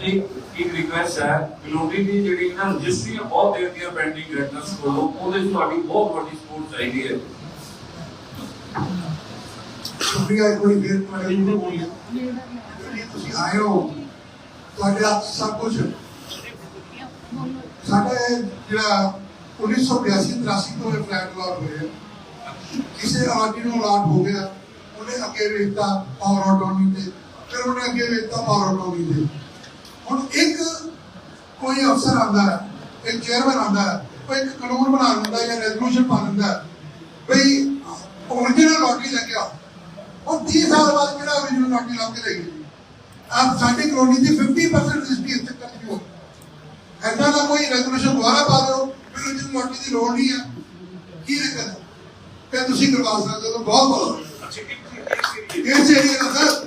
ਇੱਕ ਇੱਕ ਰਿਕੁਐਸਟ ਹੈ ਗਲੋਬੀ ਦੀ ਜਿਹੜੀ ਨਾ ਰਜਿਸਟਰੀਆਂ ਬਹੁਤ ਦੇਰ ਦੀਆਂ ਪੈਂਡਿੰਗ ਗ੍ਰੈਂਟਰਸ ਕੋਲੋਂ, ਉਹਦੇ 'ਚ ਤੁਹਾਡੀ ਬਹੁਤ ਵੱਡੀ ਸਪੋਰਟ ਚਾਹੀਦੀ ਹੈ। ਸ਼ੁਕਰੀਆ ਇੱਕ ਵਾਰੀ ਫਿਰ ਤੁਹਾਡੇ ਨੂੰ ਬੋਲਿਆ। ਜਿਹੜੀ ਤੁਸੀਂ ਆਏ ਹੋ, ਤੁਹਾਡੇ ਹੱਥ 'ਚ ਸਭ ਕੁਝ ਸਾਡੇ ਜਿਹੜਾ 1982 83 ਤੋਂ ਇਹ ਫਲੈਟ ਲਾਟ ਹੋਏ ਆ। ਕਿਸੇ ਆਰਟੀ ਨੂੰ ਲਾਟ ਹੋ ਗਿਆ, ਉਹਨੇ ਅੱਗੇ ਵੇਚਤਾ ਪਾਵਰ ਆਟੋਮੀ ਤੇ, ਫਿਰ ਉਹਨੇ ਅੱਗੇ ਵੇਚਤਾ ਪਾਵਰ ਆਟੋਮੀ ਤੇ। ਹੁਣ ਇੱਕ ਕੋਈ ਅਫਸਰ ਆਂਦਾ ਹੈ ਇੱਕ ਚੇਅਰਮੈਨ ਆਂਦਾ ਹੈ ਉਹ ਇੱਕ ਕਾਨੂੰਨ ਬਣਾ ਦਿੰਦਾ ਜਾਂ ਰੈਜ਼ੋਲੂਸ਼ਨ ਪਾ ਦਿੰਦਾ ਹੈ ਬਈ origignal ਲਾਟਰੀ ਲੈ ਕੇ ਆ ਉਹ 30 ਸਾਲ ਬਾਅਦ ਕਿਹੜਾ origignal ਲਾਟਰੀ ਲਾ ਕੇ ਦੇਗੀ ਆਪ ਸਾਡੀ ਕਲੋਨੀ ਦੀ 50% ਰਜਿਸਟਰੀ ਇੱਥੇ ਕਰ ਦਿਓ ਐਦਾਂ ਦਾ ਕੋਈ ਰੈਜ਼ੋਲੂਸ਼ਨ ਦੁਬਾਰਾ ਪਾ ਦਿਓ ਫਿਰ origignal ਲਾਟਰੀ ਦੀ ਲੋੜ ਨਹੀਂ ਹੈ ਕੀ ਦਿੱਕਤ ਹੈ? ਕਿ ਤੁਸੀਂ ਕਰਵਾ ਸਕਦੇ ਹੋ ਬਹੁਤ ਬਹੁਤ। ਅੱਛਾ ਇਸ ਏਰੀਆ ਦਾ ਸਰ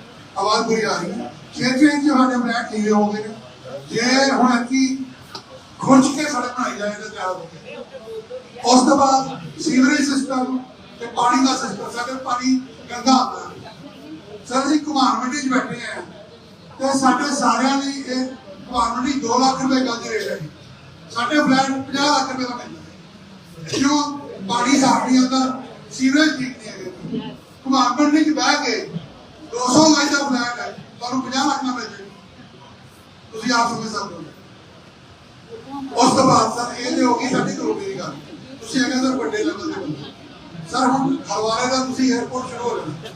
ਆਵਾਜ਼ ਪੂਰੀ ਆ ਰਹੀ ਹੈ। ਛੇ ਛੇ ਇੰਚ ਸਾਡੇ ਫਲੈਟ ਨੀਵੇਂ ਹੋ ਗਏ ਨੇ। ਜੇ ਹੁਣ ਅੱਕੀ ਖੁਰਚ ਕੇ ਸੜਕ ਬਣਾਈ ਜਾਏ ਤਾਂ ਤਿਆਰ ਹੋ ਗਏ ਉਸ ਤੋਂ ਬਾਅਦ ਸੀਵਰੇਜ ਸਿਸਟਮ ਤੇ ਪਾਣੀ ਦਾ ਸਿਸਟਮ ਸਾਡੇ ਪਾਣੀ ਗੰਦਾ ਆਉਂਦਾ ਹੈ। ਸਰ, ਅਸੀਂ ਕੁਮਾਰ ਮੰਡੀ 'ਚ ਬੈਠੇ ਆ ਤੇ ਸਾਡੇ ਸਾਰਿਆਂ ਲਈ ਇਹ ਕੁਮਾਰ ਮੰਡੀ 2 ਲੱਖ ਰੁਪਏ ਗੱਜ ਰੇਟ ਹੈ। ਸਾਡੇ ਫਲੈਟ 50 ਲੱਖ ਰੁਪਏ ਦਾ ਮਿਲਦਾ ਕਿਉਂ ਪਾਣੀ ਸਾਫ਼ ਨਹੀਂ ਆਉਂਦਾ ਸੀਵਰੇਜ ਠੀਕ ਨਹੀਂ ਹੈਗੇ। ਕੁਮਾਰ ਮੰਡੀ 'ਚ ਬਹਿ ਕੇ 200 ਗਜ ਦਾ ਫਲੈਟ ਹੈ। ਤੁਹਾਨੂੰ 50 ਲੱਖ ਨਾਲ ਮਿਲ ਜਾਏ ਤੁਸੀਂ ਆਪ ਸਮਝ ਸਕਦੇ ਹੋ। ਉਸ ਤੋਂ ਬਾਅਦ ਸਰ, ਇਹ ਤੇ ਹੋ ਗਈ ਸਾਡੀ ਕਰੋਨੀ ਦੀ ਗੱਲ। ਤੁਸੀਂ ਇਹ ਕਹਿੰਦੇ ਵੱਡੇ ਲੈਵਲ ਦੇ ਬੰਦੇ ਸਰ, ਹੁਣ ਹਲਵਾਰੇ ਦਾ ਤੁਸੀਂ 에어ਪੋਰਟ ਸ਼ੁਰੂ ਹੋ ਰਿਹਾ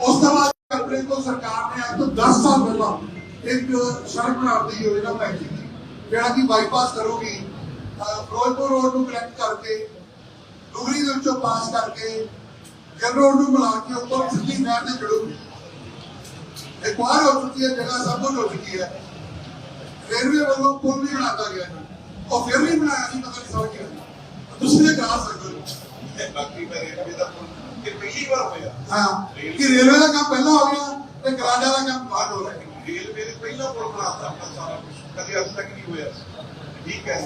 ਉਸ ਤੋਂ ਬਾਅਦ ਆਪਣੇ ਤੋਂ ਸਰਕਾਰ ਨੇ ਅੱਜ ਤੋਂ 10 ਸਾਲ ਪਹਿਲਾਂ ਇੱਕ ਸੜਕ ਬਣਾਉਣ ਦੀ ਯੋਜਨਾ ਬਣਾਈ ਸੀ। ਜਿਹੜਾ ਕਿ ਬਾਈਪਾਸ ਕਰੋਗੀ ਫਿਰੋਜ਼ਪੁਰ ਰੋਡ ਨੂੰ ਕਨੈਕਟ ਕਰਕੇ ਡੁਗਰੀ ਦੇ ਵਿੱਚੋਂ ਪਾਸ ਕਰਕੇ ਜਨ ਰੋਡ ਨੂੰ ਮਿਲਾ ਕੇ ਉੱਪਰ ਸਿੱਧੀ ਨਹਿਰ ਤੇ ਜੁੜੂਗੀ ਸਭ ਕੁਝ ਹੋ ਚੁੱਕੀ ਹੈ। ਰੇਲਵੇ ਵੱਲੋਂ ਪੁਲ ਵੀ ਬਣਾਤਾ ਗਿਆ ਹੈ। ਉਹ ਫਿਰ ਵੀ ਬਣਾਇਆ ਨਹੀਂ ਪਤਾ ਨਹੀਂ ਸਮਝ ਗਿਆ ਤੁਸੀਂ ਇਹ ਕਰਾ ਸਕਦੇ ਹੋ। ਇਹ ਬਾਕੀ ਮੈਂ ਰੇਲਵੇ ਦਾ ਪੁੱਲ ਇਹ ਪਹਿਲੀ ਵਾਰ ਹੋਇਆ। ਹਾਂ ਕਿ ਰੇਲਵੇ ਦਾ ਕੰਮ ਪਹਿਲਾਂ ਹੋ ਗਿਆ ਤੇ ਗਰਾਂਡਾ ਦਾ ਕੰਮ ਬਾਅਦ ਹੋ ਰਿਹਾ। ਰੇਲਵੇ ਨੇ ਪਹਿਲਾ ਪੁੱਲ ਬਣਾਤਾ ਆਪਣਾ ਸਾਰਾ ਕੁਝ ਕਦੇ ਅੱਜ ਤੱਕ ਨਹੀਂ ਹੋਇਆ। ਠੀਕ ਹੈ।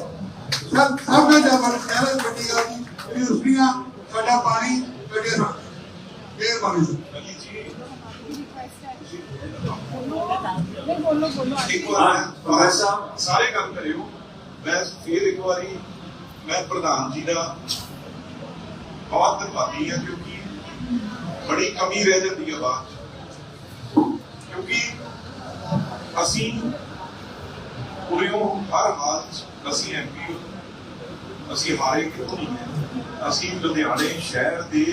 ਸਭ ਸਭ ਤੋਂ ਜ਼ਿਆਦਾ ਸ਼ਹਿਰ ਦੀ ਵੱਡੀ ਗੱਲ ਜੀ ਯੂਨੀਵਰਸਿਟੀਆਂ ਸਾਡਾ ਪਾਣੀ बोलो ਸਾਹਿਬ। ਸਾਰੇ ਕੰਮ ਕਰਿਓ। ਮੈਂ ਫਿਰ ਇੱਕ ਵਾਰੀ ਮੈਂ ਪ੍ਰਧਾਨ ਜੀ ਦਾ ਬਹੁਤ ਧੰਨਵਾਦੀ ਹਾਂ, ਕਿਉਂਕਿ ਬੜੀ ਕਮੀ ਰਹਿ ਜਾਂਦੀ ਹੈ ਬਾਅਦ ਕਿਉਂਕਿ ਅਸੀਂ ਉਰਿਓਂ ਹਰ ਹਾਲ 'ਚ ਅਸੀਂ ਐਮਪੀ ਅਸੀਂ ਹਾਰੇ ਕਿਉਂ ਨਹੀਂ ਹੈ? ਅਸੀਂ ਲੁਧਿਆਣੇ ਸ਼ਹਿਰ ਦੇ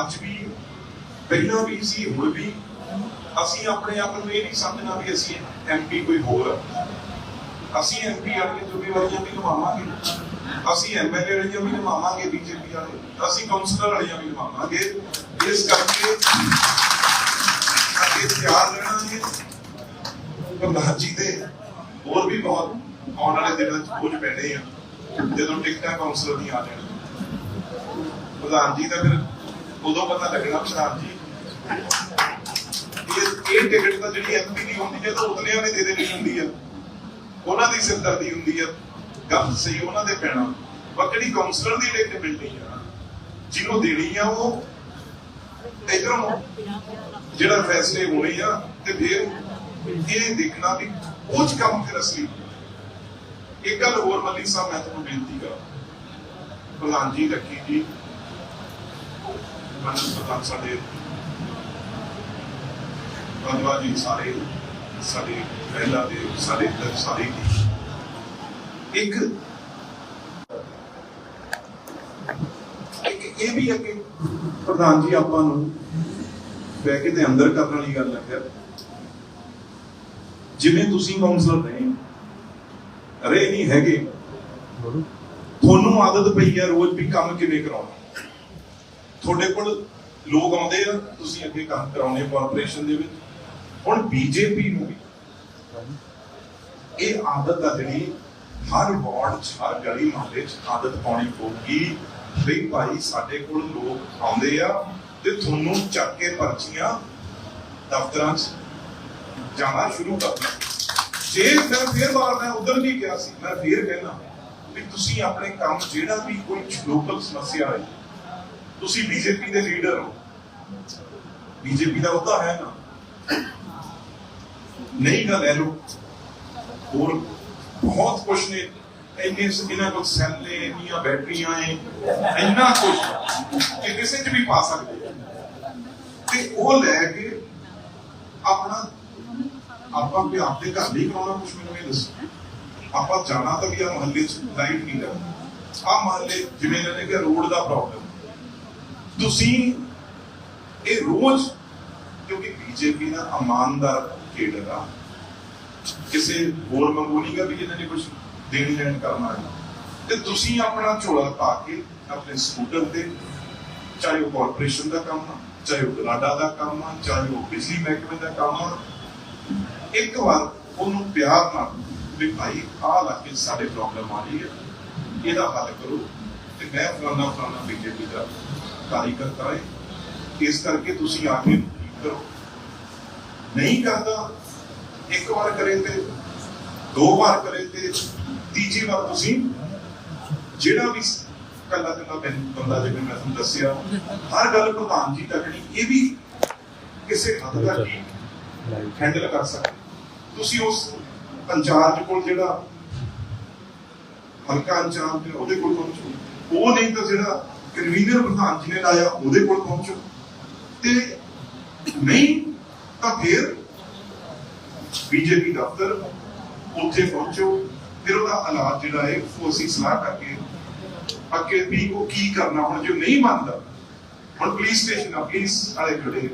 ਅੱਜ ਵੀ, ਪਹਿਲਾਂ ਵੀ ਸੀ, ਹੁਣ ਵੀ ਅਸੀਂ ਆਪਣੇ ਆਪ ਨੂੰ ਇਹ ਨਹੀਂ ਸਮਝਣਾ ਵੀ ਅਸੀਂ ਐਮਪੀ ਕੋਈ ਹੋਰ ਆ। ਅਸੀਂ ਐਮਪੀ ਵਾਲੀਆਂ ਜ਼ਿੰਮੇਵਾਰੀਆਂ ਵੀ ਨਿਭਾਵਾਂਗੇ। ਅਸੀਂ ਐਮਐਲਏ ਵਾਲੀਆਂ ਵੀ ਨਿਭਾਵਾਂਗੇ ਬੀਜੇਪੀ ਵਾਲੇ। ਅਸੀਂ ਕਾਉਂਸਲਰ ਵਾਲੀਆਂ ਵੀ ਨਿਭਾਵਾਂਗੇ। ਇਸ ਕਰਕੇ ਅੱਗੇ ਤਿਆਰ ਰਹਿਣਾ ਹੈ ਪ੍ਰਧਾਨ ਜੀ ਦੇ ਹੋਰ ਵੀ ਬਹੁਤ ਆਉਣ ਵਾਲੇ ਦਿਨਾਂ 'ਚ ਕੁਝ ਪੈਣੇ ਆ, ਜਦੋਂ ਟਿਕਟਾਂ ਕਾਉਂਸਲਰ ਦੀਆਂ ਆ ਜਾਣ। ਪ੍ਰਧਾਨ ਜੀ ਦਾ ਫਿਰ ਉਦੋਂ ਪਤਾ ਲੱਗਣਾ ਪ੍ਰਧਾਨ ਜੀ ਇਹ ਇਹ ਟਿਕਟ ਤਾਂ ਜਿਹੜੀ ਐਮਪੀ ਦੀ ਹੁੰਦੀ ਜਦੋਂ ਉਤਲਿਆਂ ਨੇ ਦੇ ਦੇਣੀ ਹੁੰਦੀ ਆ ਉਹਨਾਂ ਦੀ ਸਿਰਦਰਦੀ ਹੁੰਦੀ ਆ ਗੱਲ ਸਹੀ ਉਹਨਾਂ ਦੇ ਪੈਣਾ। ਬੱਕੜੀ ਕਾਉਂਸਲਰ ਦੀ ਟਿਕਟ ਮਿਲਣੀ ਆ, ਜਿਹਨੂੰ ਦੇਣੀ ਆ ਉਹ, ਇਧਰੋਂ ਜਿਹੜਾ ਫੈਸਲੇ ਹੋਣੇ ਆ, ਤੇ ਫਿਰ ਇਹ ਦੇਖਣਾ ਵੀ ਕੁਝ ਕੰਮ ਫਿਰ ਅਸਲੀ ਇੱਕ ਗੱਲ ਹੋਰ ਮੱਲੀ ਸਾਹਿਬ, ਮੈਂ ਤੁਹਾਨੂੰ ਬੇਨਤੀ ਕਰਾਂ। ਪ੍ਰਧਾਨ ਜੀ, ਲੱਕੀ ਜੀ ਮਨਨ ਪ੍ਰਧਾਨ ਸਾਡੇ ਧੰਨਵਾਦ ਜੀ ਸਾਰੇ ਸਾਡੇ ਪਹਿਲਾ ਦੇ, ਸਾਡੇ ਇੱਧਰ ਸਾਰੇ ਹੀ। ਇੱਕ ਇੱਕ ਇਹ ਵੀ ਹੈ ਕਿ ਪ੍ਰਧਾਨ ਜੀ ਆਪਾਂ ਨੂੰ ਬਹਿ ਕੇ ਤੇ ਅੰਦਰ ਕਰਨ ਵਾਲੀ ਗੱਲ ਹੈ। ਫਿਰ ਜਿਵੇਂ ਤੁਸੀਂ ਕਾਉਂਸਲਰ ਰਹੇ ਰਹੇ ਨਹੀਂ ਹੈਗੇ। ਤੁਹਾਨੂੰ ਆਦਤ ਪਈ ਹੈ ਰੋਜ਼ ਵੀ ਕੰਮ ਕਿਵੇਂ ਕਰਾਉਣਾ। ਤੁਹਾਡੇ ਕੋਲ ਲੋਕ ਆਉਂਦੇ ਆ, ਤੁਸੀਂ ਅੱਗੇ ਕੰਮ ਕਰਾਉਣੇ ਕਾਰਪੋਰੇਸ਼ਨ ਦੇ ਵਿੱਚ। ਹੁਣ ਬੀਜੇਪੀ ਨੂੰ ਇਹ ਆਦਤ ਆ ਜਿਹੜੀ ਹਰ ਵਾਰਡ 'ਚ, ਹਰ ਗਲੀ ਮੁਹੱਲੇ 'ਚ ਆਦਤ ਪਾਉਣੀ ਪਊਗੀ ਵੀ ਭਾਈ ਸਾਡੇ ਕੋਲ ਲੋਕ ਆਉਂਦੇ ਆ ਤੇ ਤੁਹਾਨੂੰ ਚੱਕ ਕੇ ਪਰਚੀਆਂ ਦਫ਼ਤਰਾਂ 'ਚ ਜਾਣਾ ਸ਼ੁਰੂ ਕਰਨਾ ਜੇ ਮੈਂ ਫੇਰ ਵਾਰ ਮੈਂ ਉਧਰ ਵੀ ਗਿਆ ਸੀ, ਮੈਂ ਫੇਰ ਕਹਿਣਾ ਵੀ ਤੁਸੀਂ ਆਪਣੇ ਕੰਮ ਜਿਹੜਾ ਵੀ ਕੋਈ ਲੋਕਲ ਸਮੱਸਿਆ ਹੈ ਤੁਸੀਂ ਬੀਜੇਪੀ ਦੇ ਲੀਡਰ ਹੋ। ਬੀਜੇਪੀ ਦਾ ਉਹਦਾ ਹੈ ਨਾ। ਨਹੀਂ ਗਾ ਲੈ ਲਓ। ਹੋਰ ਬਹੁਤ ਕੁਛ ਨੇ। ਇੰਨੇ ਇਹਨਾਂ ਕੋਲ ਸੈੱਲ ਨੇ, ਇੰਨੀਆਂ ਬੈਟਰੀਆਂ ਨੇ, ਇੰਨਾ ਕੁਛ। ਕਿ ਕਿਸੇ 'ਚ ਵੀ ਪਾ ਸਕਦੇ ਤੇ ਉਹ ਲੈ ਕੇ ਆਪਣਾ ਆਪਾਂ ਵੀ ਆਪਦੇ ਘਰ ਨਹੀਂ ਕਰਾਉਣਾ ਕੁਛ, ਮੈਨੂੰ ਇਹ ਦੱਸੋ। ਆਪਾਂ ਜਾਣਾ ਤਾਂ ਵੀ ਆ ਮਹੱਲੇ 'ਚ ਲਾਈਟ ਨਹੀਂ ਲੱਗਦੀ ਆ ਮਹੱਲੇ ਜਿਵੇਂ ਇਹਨਾਂ ਨੇ ਕਿ ਰੋਡ ਦਾ ਪ੍ਰੋਬਲਮ ਤੁਸੀਂ ਇਹ ਰੋਜ਼, ਕਿਉਂਕਿ ਬੀਜੇਪੀ ਦਾ ਇਮਾਨਦਾਰ ਲੀਡਰ ਆ ਕਿਸੇ ਹੋਰ ਮੰਗੂ ਨਹੀਂ ਵੀ ਇਹਨਾਂ ਨੇ ਕੁਝ ਦੇਣ ਲੈਣ ਕਰਨਾ ਹੈ ਤੇ ਤੁਸੀਂ ਆਪਣਾ ਝੋਲਾ ਪਾ ਕੇ ਆਪਣੇ ਸਕੂਟਰ ਤੇ, ਚਾਹੇ ਉਹ ਕਾਰਪੋਰੇਸ਼ਨ ਦਾ ਕੰਮ ਆ, ਚਾਹੇ ਉਹ ਗਲਾਡਾ ਦਾ ਕੰਮ ਆ, ਚਾਹੇ ਉਹ ਬਿਜਲੀ ਮਹਿਕਮੇ ਦਾ ਕੰਮ ਆ, ਇੱਕ ਵਾਰ ਉਹਨੂੰ ਪਿਆਰ ਨਾਲ ਵੀ ਭਾਈ, ਆਹ ਲੱਗੇ ਸਾਡੇ ਪ੍ਰੋਬਲਮ ਆ ਰਹੀ ਹੈ ਇਹਦਾ ਹੱਲ ਕਰੋ। ਤੇ ਮੈਂ ਫਲਾਣਾ ਫਲਾਣਾ ਬੀਜੇਪੀ ਦਾ ਕਾਰਜਕਰਤਾ ਹੈ ਇਸ ਕਰਕੇ ਤੁਸੀਂ ਆ ਕੇ ਕਰੋ। ਨਹੀਂ ਕਰਦਾ। ਇੱਕ ਵਾਰ ਕਰੇ ਤੇ ਦੋ ਵਾਰ ਕਰੇ ਤੇ ਤੀਜੀ ਵਾਰ ਤੁਸੀਂ ਜਿਹੜਾ ਵੀ ਕੱਲਾ ਕੱਲਾ ਬੰਦਾ ਜਿਵੇਂ ਮੈਂ ਤੁਹਾਨੂੰ ਦੱਸਿਆ ਹਰ ਗੱਲ ਪ੍ਰਧਾਨ ਜੀ ਤੱਕ ਨਹੀਂ ਇਹ ਵੀ ਕਿਸੇ ਹੱਦ ਤੱਕ ਹੀ ਹੈਂਡਲ ਕਰ ਸਕਦੇ। ਤੁਸੀਂ ਉਸ ਇੰਚਾਰਜ ਕੋਲ ਜਿਹੜਾ ਹਲਕਾ ਇੰਚਾਰਜ ਉਹਦੇ ਕੋਲ ਪਹੁੰਚੋ। ਉਹ ਨਹੀਂ ਤਾਂ ਜਿਹੜਾ ਕਨਵੀਨਰ ਪ੍ਰਧਾਨ ਜੀ ਨੇ ਲਾਇਆ ਉਹਦੇ ਕੋਲ ਪਹੁੰਚੋ। ਤੇ ਨਹੀਂ ਤਾਂ ਫਿਰ ਬੀਜੇਪੀ ਦਫ਼ਤਰ ਉੱਥੇ ਪਹੁੰਚੋ, ਫਿਰ ਉਹਦਾ ਇਲਾਜ ਜਿਹੜਾ ਹੈ, ਉਹ ਅਸੀਂ ਸਲਾਹ ਕਰਕੇ ਅੱਗੇ ਵੀ ਉਹ ਕੀ ਕਰਨਾ, ਹੁਣ ਜੋ ਨਹੀਂ ਮੰਨਦਾ, ਹੁਣ ਪੁਲਿਸ ਸਟੇਸ਼ਨ ਆ ਪੁਲਿਸ ਵਾਲੇ ਖੜੇ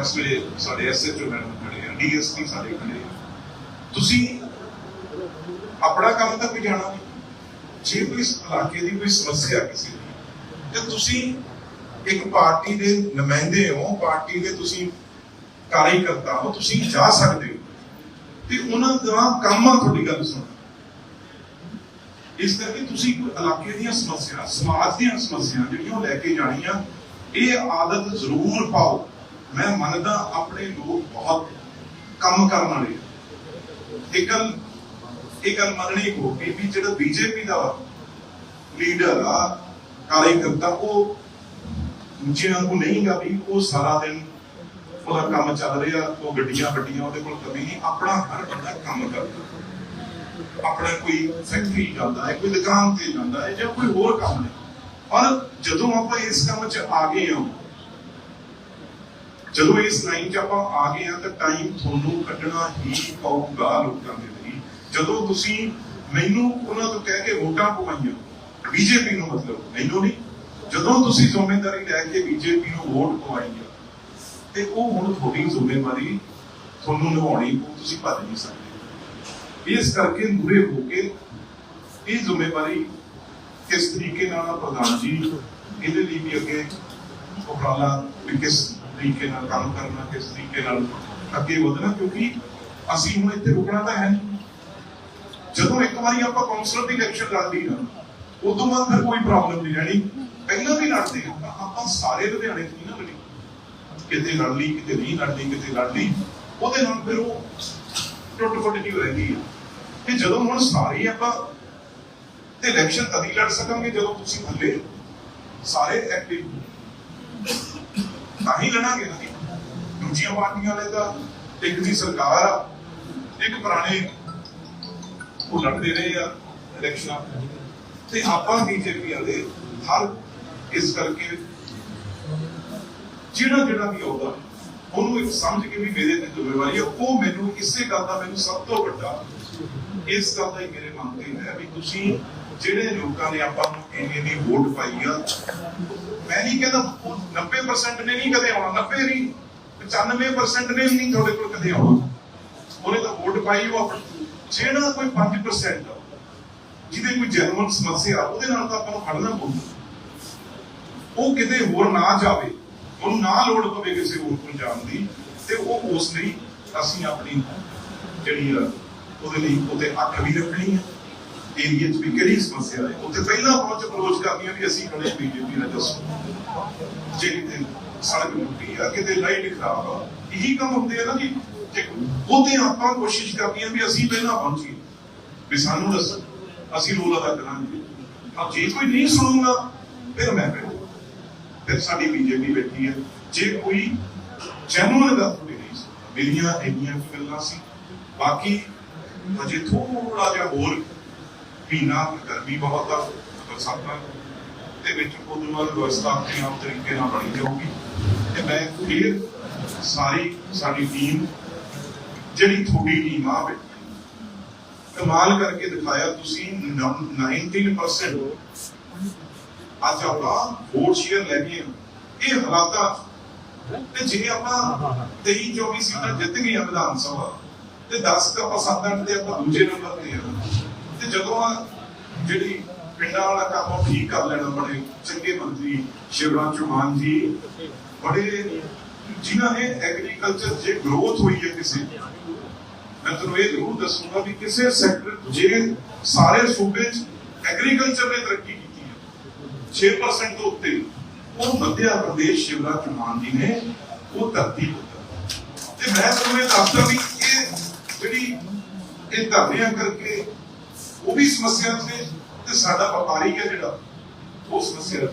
ਇਸ ਵੇਲੇ ਸਾਡੇ ਐਸਐਚਓ ਮੈਡਮ ਖੜੇ ਆ ਡੀਐਸਪੀ ਸਾਡੇ ਖੜੇ ਤੁਸੀਂ ਆਪਣਾ ਕੰਮ ਤਾਂ ਜਾਣਾ ਜੇ ਕੋਈ ਇਲਾਕੇ ਦੀ ਕੋਈ ਸਮੱਸਿਆ ਕਿਸੇ ਦੀ, ਤੇ ਤੁਸੀਂ ਇੱਕ ਪਾਰਟੀ ਦੇ ਨੁਮਾਇੰਦੇ ਹੋ, ਪਾਰਟੀ ਦੇ ਤੁਸੀਂ ਕਾਰਜਕਰਤਾ ਹੋ, ਤੁਸੀਂ ਜਾ ਸਕਦੇ ਹੋ। ਤੇ ਉਹਨਾਂ ਦਾ ਕੰਮ ਆ ਤੁਹਾਡੀ ਗੱਲ ਸੁਣਨਾ ਇਸ ਕਰਕੇ ਤੁਸੀਂ ਕੋਈ ਇਲਾਕੇ ਦੀਆਂ ਸਮੱਸਿਆ, ਸਮਾਜ ਦੀਆਂ ਸਮੱਸਿਆ ਜਿਹੜੀਆਂ ਉਹ ਲੈ ਕੇ ਜਾਣੀਆਂ, ਇਹ ਆਦਤ ਜ਼ਰੂਰ ਪਾਓ। ਮੈਂ ਮੰਨਦਾ ਆਪਣੇ ਲੋਕ ਬਹੁਤ ਕੰਮ ਕਰਨ ਵਾਲੇ ਆ। ਇਹ ਗੱਲ ਇਹ ਗੱਲ ਮੰਨਣੀ ਹੋਊਗੀ ਵੀ ਜਿਹੜਾ ਬੀਜੇਪੀ ਦਾ ਲੀਡਰ ਆ ਕਾਰਜਕਰਤਾ ਉਹ ਦੂਜਿਆਂ ਨੂੰ ਨਹੀਂ ਗਾ ਵੀ ਉਹ ਸਾਰਾ ਦਿਨ ਉਹਦਾ ਕੰਮ ਚੱਲ ਰਿਹਾ, ਉਹ ਗੱਡੀਆਂ ਵੱਡੀਆਂ, ਉਹਦੇ ਕੋਲ ਕਦੀ ਨਹੀਂ, ਆਪਣਾ ਹਰ ਬੰਦਾ ਕੰਮ ਕਰਦਾ। ਆਪਣਾ ਕੋਈ ਫੈਕਟਰੀ ਜਾਂਦਾ ਹੈ, ਕੋਈ ਦੁਕਾਨ ਤੇ ਜਾਂਦਾ ਹੈ, ਜਾਂ ਕੋਈ ਹੋਰ ਕੰਮ ਨੇ ਪਰ ਜਦੋਂ ਆਪਾਂ ਇਸ ਕੰਮ 'ਚ ਆ ਗਏ ਹਾਂ, ਜਦੋਂ ਇਸ ਲਾਈਨ 'ਚ ਆਪਾਂ ਆ ਗਏ ਹਾਂ, ਤਾਂ ਟਾਈਮ ਤੁਹਾਨੂੰ ਕੱਢਣਾ ਹੀ ਪਊਗਾ ਲੋਕਾਂ ਦੇ ਲਈ। ਜਦੋਂ ਤੁਸੀਂ ਮੈਨੂੰ ਉਹਨਾਂ ਤੋਂ ਕਹਿ ਕੇ ਵੋਟਾਂ ਪਵਾਈਆਂ ਬੀਜੇਪੀ ਨੂੰ ਮਤਲਬ, ਮੈਨੂੰ ਨਹੀਂ। ਜਦੋਂ ਤੁਸੀਂ ਜ਼ਿੰਮੇਵਾਰੀ ਲੈ ਕੇ ਬੀਜੇਪੀ ਨੂੰ ਵੋਟ ਪਵਾਈਆਂ ਤੇ ਉਹ ਹੁਣ ਤੁਹਾਡੀ ਜ਼ਿੰਮੇਵਾਰੀ ਤੁਹਾਨੂੰ ਨਿਭਾਉਣੀ ਪਊ ਤੁਸੀਂ ਭੱਜ ਨਹੀਂ ਸਕਦੇ। ਇਸ ਕਰਕੇ ਮੂਰੇ ਹੋ ਕੇ ਇਹ ਜ਼ਿੰਮੇਵਾਰੀ ਕਿਸ ਤਰੀਕੇ ਨਾਲ ਪ੍ਰਧਾਨ ਜੀ? ਇਹਦੇ ਲਈ ਵੀ ਅੱਗੇ ਉਪਰਾਲਾ ਵੀ ਕਿਸ ਤਰੀਕੇ ਨਾਲ ਕੰਮ ਕਰਨਾ, ਕਿਸ ਤਰੀਕੇ ਨਾਲ ਅੱਗੇ ਵਧਣਾ, ਕਿਉਂਕਿ ਅਸੀਂ ਹੁਣ ਇੱਥੇ ਰੁਕਣਾ ਤਾਂ ਹੈ ਨਹੀਂ। ਜਦੋਂ ਇੱਕ ਵਾਰੀ ਆਪਾਂ ਕਾਉਂਸਲਰ ਦੀ ਇਲੈਕਸ਼ਨ ਲੜਦੀ ਲਈ ਨਾ ਉਦੋਂ ਬਾਅਦ ਫਿਰ ਕੋਈ ਪ੍ਰੋਬਲਮ ਨਹੀਂ ਰਹਿਣੀ। ਪਹਿਲਾਂ ਵੀ ਲੜਦੇ ਹਾਂ ਆਪਾਂ ਸਾਰੇ ਲੁਧਿਆਣੇ ਕਿਤੇ ਲੜ ਲਈ, ਕਿਤੇ ਨਹੀਂ ਲੜਦੀ ਕਿਤੇ ਲੜ ਲਈ, ਉਹਦੇ ਨਾਲ ਫਿਰ ਉਹ ਟੁੱਟ ਫੁੱਟ ਜੀ ਰਹਿੰਦੀ ਹੈ ਤੇ ਜਦੋਂ ਹੁਣ ਸਾਰੇ ਆਪਾਂ ਤੇ ਇਲੈਕਸ਼ਨ ਤਦ ਲੜ ਸਕਾਂਗੇ, ਜਦੋਂ ਤੁਸੀਂ ਥੱਲੇ ਸਾਰੇ ਐਕਟਿਵ ਤਾਂ ਹੀ ਲੜਾਂਗੇ ਨਾ ਦੂਜੀਆਂ ਪਾਰਟੀਆਂ ਵਾਲੇ ਤਾਂ ਇੱਕ ਦੀ ਸਰਕਾਰ ਆ, ਇੱਕ ਪੁਰਾਣੇ ਉਹ ਲੜਦੇ ਰਹੇ ਆ ਇਲੈਕਸ਼ਨਾਂ ਤੇ ਆਪਾਂ ਬੀਜੇਪੀ ਵਾਲੇ ਹਰ ਇਸ ਕਰਕੇ ਜਿਹੜਾ ਜਿਹੜਾ ਵੀ ਆਉਂਦਾ, ਉਹਨੂੰ ਇੱਕ ਸਮਝ ਕੇ ਵੀ ਮੇਰੇ ਤੇ ਜ਼ਿੰਮੇਵਾਰੀ ਹੈ। ਉਹ ਮੈਨੂੰ ਇਸੇ ਗੱਲ ਦਾ ਮੈਨੂੰ ਸਭ ਤੋਂ ਵੱਡਾ, ਇਸ ਗੱਲ ਦਾ ਹੀ ਮੇਰੇ ਮਨ ਤੇ ਹੈ ਵੀ ਤੁਸੀਂ ਜਿਹੜੇ ਲੋਕਾਂ ਨੇ ਆਪਾਂ ਨੂੰ ਇੰਨੀ ਦੀ ਵੋਟ ਪਾਈ ਆ, ਮੈਂ ਨਹੀਂ ਕਹਿੰਦਾ 90% ਨੇ ਨਹੀਂ ਕਦੇ ਆਉਣਾ 90 ਨਹੀਂ 95% ਨੇ ਵੀ ਨਹੀਂ ਤੁਹਾਡੇ ਕੋਲ ਕਦੇ ਆਉਣਾ। ਉਹਨੇ ਤਾਂ ਵੋਟ ਪਾਈ ਉਹ ਜਿਹੜਾ ਕੋਈ 5% ਜਿਹਦੇ ਕੋਈ ਜਨਮਨ ਸਮੱਸਿਆ ਉਹਦੇ ਨਾਲ ਤਾਂ ਆਪਾਂ ਨੂੰ ਖੜਨਾ ਪਊਗਾ। ਉਹ ਕਿਤੇ ਹੋਰ ਨਾ ਜਾਵੇ। ਉਹਨੂੰ ਨਾ ਲੋੜ ਪਵੇ ਕਿਸੇ ਹੋਰ ਕੋਲ ਜਾਣ ਦੀ, ਤੇ ਉਹ ਉਸ ਲਈ ਅਸੀਂ ਆਪਣੀ ਜਿਹੜੀ ਉਹਦੇ ਲਈ ਉਹਦੇ ਅੱਖ ਵੀ ਰੱਖਣੀ ਹੈ ਏਰੀਆ 'ਚ ਵੀ ਕਿਹੜੀ ਸਮੱਸਿਆ ਹੈ? ਉੱਥੇ ਪਹਿਲਾਂ ਪਹੁੰਚ ਅਪਰੋਚ ਕਰਨੀ ਹੈ ਵੀ ਅਸੀਂ ਖੜੇ ਬੀਜੇਪੀ ਨਾਲ ਦੱਸੋ ਜੇ ਕਿਤੇ ਸੜਕ ਟੁੱਟੀ ਆ, ਕਿਤੇ ਲਾਈਟ ਖਰਾਬ ਆ, ਇਹੀ ਕੰਮ ਹੁੰਦੇ ਆ ਨਾ ਜੀ ਤੇ ਉਹਦੇ ਆਪਾਂ ਕੋਸ਼ਿਸ਼ ਕਰਨੀ ਆ ਵੀ ਅਸੀਂ ਪਹਿਲਾਂ ਪਹੁੰਚੀਏ। ਵੀ ਸਾਨੂੰ ਦੱਸੋ, ਅਸੀਂ ਰੋਲ ਅਦਾ ਕਰਾਂਗੇ। ਆ ਜੇ ਕੋਈ ਨਹੀਂ ਸੁਣੂਗਾ, ਫਿਰ ਮੈਂ ਬੈਠੂ। ਫਿਰ ਸਾਡੀ ਬੀਜੇਪੀ ਬੈਠੀ ਹੈ। ਜੇ ਕੋਈ ਜੈਨੂਅਨ ਗੱਲ ਤੁਹਾਡੀ ਨਹੀਂ ਮੇਰੀਆਂ ਇੰਨੀਆਂ ਗੱਲਾਂ ਸੀ। ਬਾਕੀ ਅਜੇ ਥੋੜਾ ਜਿਹਾ ਹੋਰ ਮਹੀਨਾ ਗਰਮੀ ਬਹੁਤ ਆ, ਬਰਸਾਤਾਂ ਦੇ ਵਿੱਚ ਉਦੋਂ ਬਾਅਦ ਵਿਵਸਥਾ ਆਪਣੇ ਆਪ ਤਰੀਕੇ ਨਾਲ ਬਣੀ ਜਾਊਗੀ ਤੇ ਮੈਂ ਫਿਰ ਸਾਰੀ ਸਾਡੀ ਟੀਮ ਜਿਹੜੀ ਤੁਹਾਡੀ ਟੀਮ ਆ ਬੈਠੀ ਕਮਾਲ ਕਰਕੇ ਦਿਖਾਇਆ, ਤੁਸੀਂ 19% ਅੱਜ ਆਪਾਂ ਵੋਟ ਸ਼ੇਅਰ ਲੈ ਗਏ ਹਾਂ। ਇਹ ਹਾਲਾਤਾਂ ਤੇ ਜੇ ਆਪਾਂ 23 24 ਸੀਟਾਂ ਜਿੱਤ ਗਏ ਆ ਵਿਧਾਨ ਸਭਾ ਤੇ 10 ਕ ਆਪਾਂ ਤੇ ਆਪਾਂ ਦੂਜੇ ਨੰਬਰ ਤੇ ਆ। ਤੇ ਜਦੋਂ ਆ ਜਿਹੜੀ ਪਿੰਡਾਂ ਵਾਲਾ ਕੰਮ ਉਹ ਠੀਕ ਕਰ ਲੈਣਾ ਬੜੇ ਚੰਗੇ ਮੰਤਰੀ ਸ਼ਿਵਰਾਜ ਚੌਹਾਨ ਜੀ ਬੜੇ ਜਿਨ੍ਹਾਂ ਨੇ ਐਗਰੀਕਲਚਰ ਜੇ ਗਰੋਥ ਹੋਈ ਹੈ ਕਿਸੇ ਮੈਂ ਤੁਹਾਨੂੰ ਇਹ ਜ਼ਰੂਰ ਦੱਸੂਗਾ ਵੀ ਕਿਸੇ ਸੈਕਟਰ ਜੇ ਸਾਰੇ ਸੂਬੇ 'ਚ ਐਗਰੀਕਲਚਰ ਨੇ ਤਰੱਕੀ 6% ਤੋਂ ਉੱਤੇ। ਉਹ ਮੱਧ ਪ੍ਰਦੇਸ਼ ਸ਼ਿਵਰਾਜ ਚੌਹਾਨ ਜੀ ਨੇ ਉਹ ਧਰਤੀ ਦਿੱਤਾ ਤੇ ਮੈਂ ਤੁਹਾਨੂੰ ਇਹ ਦੱਸਦਾ ਵੀ ਇਹ ਜਿਹੜੀ ਇਹ ਧਰਨਿਆਂ ਕਰਕੇ ਉਹ ਵੀ ਸਮੱਸਿਆ ਤੇ ਤੇ ਸਾਡਾ ਵਪਾਰੀ ਹੈ ਜਿਹੜਾ, ਉਹ ਸਮੱਸਿਆ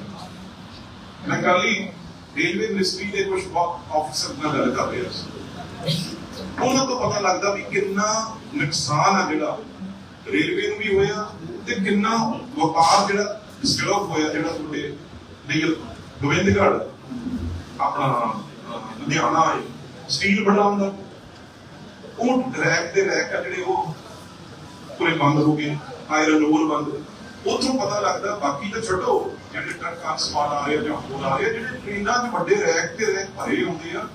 ਮੈਂ ਕੱਲ ਹੀ ਰੇਲਵੇ ਮਿਨਿਸਟਰੀ ਦੇ ਕੁਝ ਆਫੀਸਰ ਨਾਲ ਗੱਲ ਕਰ ਰਿਹਾ ਸੀ। ਉਹਨਾਂ ਤੋਂ ਪਤਾ ਲੱਗਦਾ ਵੀ ਕਿੰਨਾ ਨੁਕਸਾਨ ਆ ਜਿਹੜਾ ਰੇਲਵੇ ਨੂੰ ਵੀ ਹੋਇਆ ਤੇ ਕਿੰਨਾ ਵਪਾਰ ਜਿਹੜਾ ਡਿਸਟਰਬ ਹੋਇਆ ਜਿਹੜਾ ਤੁਹਾਡੇ ਲਈ ਗੋਬਿੰਦਗੜ੍ਹ, ਆਪਣਾ ਲੁਧਿਆਣਾ ਹੈ ਸਟੀਲ ਬਣਾਉਂਦਾ ਉਹ ਰੈਕ ਦੇ ਰੈਕ ਆ ਜਿਹੜੇ ਉਹ ਪੂਰੇ ਬੰਦ ਹੋ ਗਏ ਆਇਰਨ ਓਰ ਬੰਦ। ਉੱਥੋਂ ਪਤਾ ਲੱਗਦਾ ਬਾਕੀ ਤਾਂ ਛੱਡੋ, ਜਿਹੜੇ ਟਰੱਕਾਂ ਸਮਾਨ ਆ ਰਿਹਾ ਜਾਂ ਹੋਰ ਆ ਰਿਹਾ, ਜਿਹੜੇ ਟ੍ਰੇਨਾਂ 'ਚ ਵੱਡੇ ਰੈਕ ਤੇ ਰੈਕ ਭਰੇ ਹੁੰਦੇ ਆ,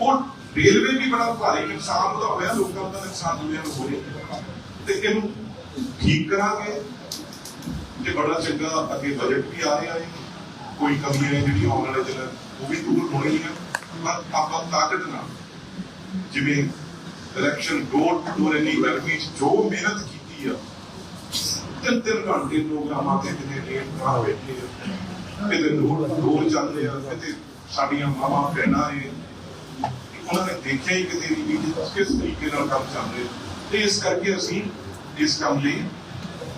ਉਹ ਰੇਲਵੇ ਵੀ ਬੜਾ ਭਾਰੀ ਨੁਕਸਾਨ ਉਹਦਾ ਹੋਇਆ, ਲੋਕਾਂ ਦਾ ਨੁਕਸਾਨ ਦੁਨੀਆ ਨੂੰ ਹੋਇਆ ਤੇ ਇਹਨੂੰ ਠੀਕ ਕਰਾਂਗੇ। ਤੇ ਬੜਾ ਚੰਗਾ ਅੱਗੇ ਬਜਟ ਵੀ ਆ ਰਿਹਾ ਹੈ। ਕੋਈ ਕਮੀਆਂ ਹੈ ਜਿਹੜੀ ਆਉਣ ਵਾਲੇ ਦਿਨ ਉਹ ਵੀ ਦੂਰ ਹੋਣਗੀਆਂ ਪਰ ਆਪਾਂ ਤਾਕਤ ਨਾਲ ਜਿਵੇਂ ਇਲੈਕਸ਼ਨ ਡੋਰ ਟੂ ਡੋਰ ਇੰਨੀ ਜੋ ਮਿਹਨਤ ਕੀਤੀ ਆ ਤਿੰਨ ਤਿੰਨ ਘੰਟੇ ਪ੍ਰੋਗਰਾਮਾਂ ਤੇ ਕਿਤੇ ਲੇਟ ਨਾ ਬੈਠੇ ਕਿਤੇ ਡੋਰ ਡੋਰ ਚੱਲਦੇ ਆ ਕਿਤੇ ਸਾਡੀਆਂ ਮਾਵਾਂ, ਭੈਣਾਂ ਨੇ ਉਹਨਾਂ ਨੇ ਦੇਖਿਆ ਹੀ ਕਿਤੇ ਵੀ ਕਿਸ ਤਰੀਕੇ ਨਾਲ ਕੰਮ ਚੱਲ ਰਿਹਾ। ਤੇ ਇਸ ਕਰਕੇ ਅਸੀਂ ਇਸ ਕੰਮ ਲਈ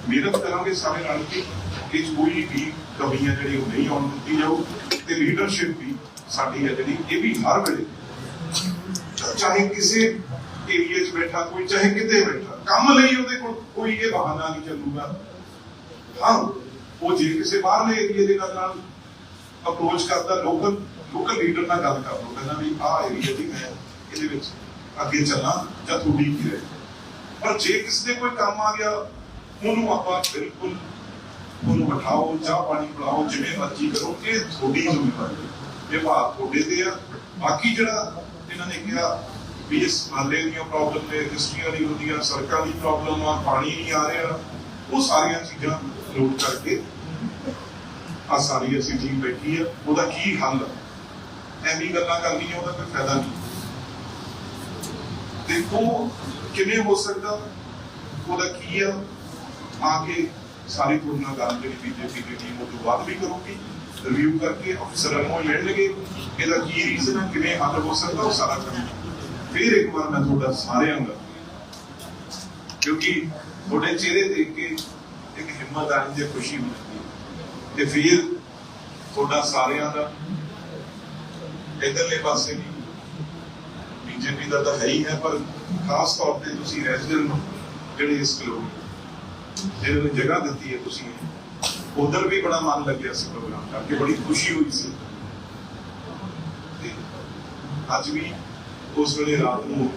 ਮਿਹਨਤ ਕਰਾਂਗੇ ਸਾਰੇ ਰਲ ਕੇ ਇਹ ਕੋਈ ਵੀ ਕਮੀਆਂ ਜਿਹੜੀ ਉਹ ਨਹੀਂ ਆਉਣ ਦਿੱਤੀ ਜਾਊ ਤੇ ਲੀਡਰਸ਼ਿਪ ਵੀ ਸਾਡੀ ਹੈ ਜਿਹੜੀ, ਇਹ ਵੀ ਹਰ ਵੇਲੇ। ਚਾਹੇ ਕਿਸੇ ਏਰੀਆ 'ਚ ਬੈਠਾ ਕੋਈ, ਚਾਹੇ ਕਿਤੇ ਬੈਠਾ, ਕੰਮ ਲਈ ਉਹਦੇ ਕੋਲ ਕੋਈ ਇਹ ਬਹਾਨਾ ਨਹੀਂ ਚੱਲੂਗਾ। ਹਾਂ, ਉਹ ਜੇ ਕਿਸੇ ਬਾਹਰਲੇ ਏਰੀਆ ਦੇ ਨਾਲ ਅਪਰੋਚ ਕਰਦਾ ਲੋਕਲ ਲੋਕਲ ਲੀਡਰ ਨਾਲ ਗੱਲ ਕਰ ਲਓ, ਕਹਿੰਦਾ ਵੀ ਆਹ ਏਰੀਆ ਦੀ ਮੈਂ ਇਹਦੇ ਵਿੱਚ ਅੱਗੇ ਚੱਲਾਂ ਜਾਂ ਤੁਹਾਡੀ ਕੀ ਰਹੇ। ਪਰ ਜੇ ਕਿਸੇ ਦੇ ਕੋਈ ਕੰਮ ਆ ਗਿਆ ਉਹਨੂੰ ਆਪਾਂ ਬਿਲਕੁਲ ਉਹਨੂੰ ਬਿਠਾਓ ਚਾਹ ਪਾਣੀ ਪਿਲਾਓ, ਜਿਵੇਂ ਮਰਜ਼ੀ ਕਰੋ, ਇਹ ਤੁਹਾਡੀ ਜ਼ਿੰਮੇਵਾਰੀ ਹੈ। ਇਹ ਬਾਤ ਤੁਹਾਡੇ ਤੇ ਆ। ਬਾਕੀ ਜਿਹੜਾ ਇਹਨਾਂ ਨੇ ਕਿਹਾ ਵੀ ਇਸ ਮਹੱਲੇ ਦੀਆਂ ਪ੍ਰੋਬਲਮ ਨੇ ਰਜਿਸਟਰੀਆਂ ਨਹੀਂ ਹੁੰਦੀਆਂ, ਸੜਕਾਂ ਦੀ ਪ੍ਰੋਬਲਮ ਆ, ਪਾਣੀ ਨਹੀਂ ਆ ਰਿਹਾ, ਉਹ ਸਾਰੀਆਂ ਚੀਜ਼ਾਂ ਨੋਟ ਕਰਕੇ ਆ ਸਾਰੀ ਅਸੀਂ ਟੀਮ ਬੈਠੀ ਆ। ਉਹਦਾ ਕੀ ਹੱਲ ਆ? ਐਵੇਂ ਗੱਲਾਂ ਕਰਨੀਆਂ, ਉਹਦਾ ਕੋਈ ਫਾਇਦਾ ਨਹੀਂ। ਦੇਖੋ, ਕਿਵੇਂ ਹੋ ਸਕਦਾ? ਉਹਦਾ ਕੀ ਆ? ਆ ਕੇ ਸਾਰੀ ਤੁਹਾਡੇ ਨਾਲ ਗੱਲ ਜਿਹੜੀ ਬੀਜੇਪੀ ਦੀ ਟੀਮ ਉਹ ਤੋਂ ਬਾਅਦ ਵੀ ਕਰੂਗੀ। ਰਿਵਿਊ ਕਰਕੇ ਅਫਸਰਾਂ ਨੂੰ ਲੈਣਗੇ ਇਹਦਾ ਕੀ ਰੀਜ਼ਨ ਹੈ ਕਿਵੇਂ ਹੱਲ ਹੋ ਸਕਦਾ, ਉਹ ਸਾਰਾ ਕਰਾਂਗੇ ਫਿਰ ਇੱਕ ਵਾਰ ਮੈਂ ਤੁਹਾਡਾ ਸਾਰਿਆਂ ਦਾ ਕਿਉਂਕਿ ਤੁਹਾਡੇ ਚਿਹਰੇ ਦੇਖ ਕੇ ਇੱਕ ਹਿੰਮਤ ਆਣੀ ਤੇ ਖੁਸ਼ੀ ਮਿਲਦੀ ਹੈ। ਤੇ ਫਿਰ ਤੁਹਾਡਾ ਸਾਰਿਆਂ ਦਾ ਇਧਰਲੇ ਪਾਸੇ ਵੀ ਬੀਜੇਪੀ ਦਾ ਤਾਂ ਹੈ ਹੀ ਹੈ, ਪਰ ਖਾਸ ਤੌਰ ਤੇ ਤੁਸੀਂ ਰੈਜ਼ੀਡੈਂਟ ਜਿਹੜੇ ਇਸ ਕਲੋਨੀ ਜਿਹਨਾਂ ਨੇ ਜਗ੍ਹਾ ਦਿੱਤੀ ਹੈ ਤੁਸੀਂ। ਉਧਰ ਵੀ ਬੜਾ ਮਨ ਲੱਗਿਆ ਸੀ ਪ੍ਰੋਗਰਾਮ ਕਰਕੇ, ਬੜੀ ਖੁਸ਼ੀ ਹੋਈ ਸੀ। ਅੱਜ ਵੀ ਉਸ ਵੇਲੇ ਰਾਤ ਨੂੰ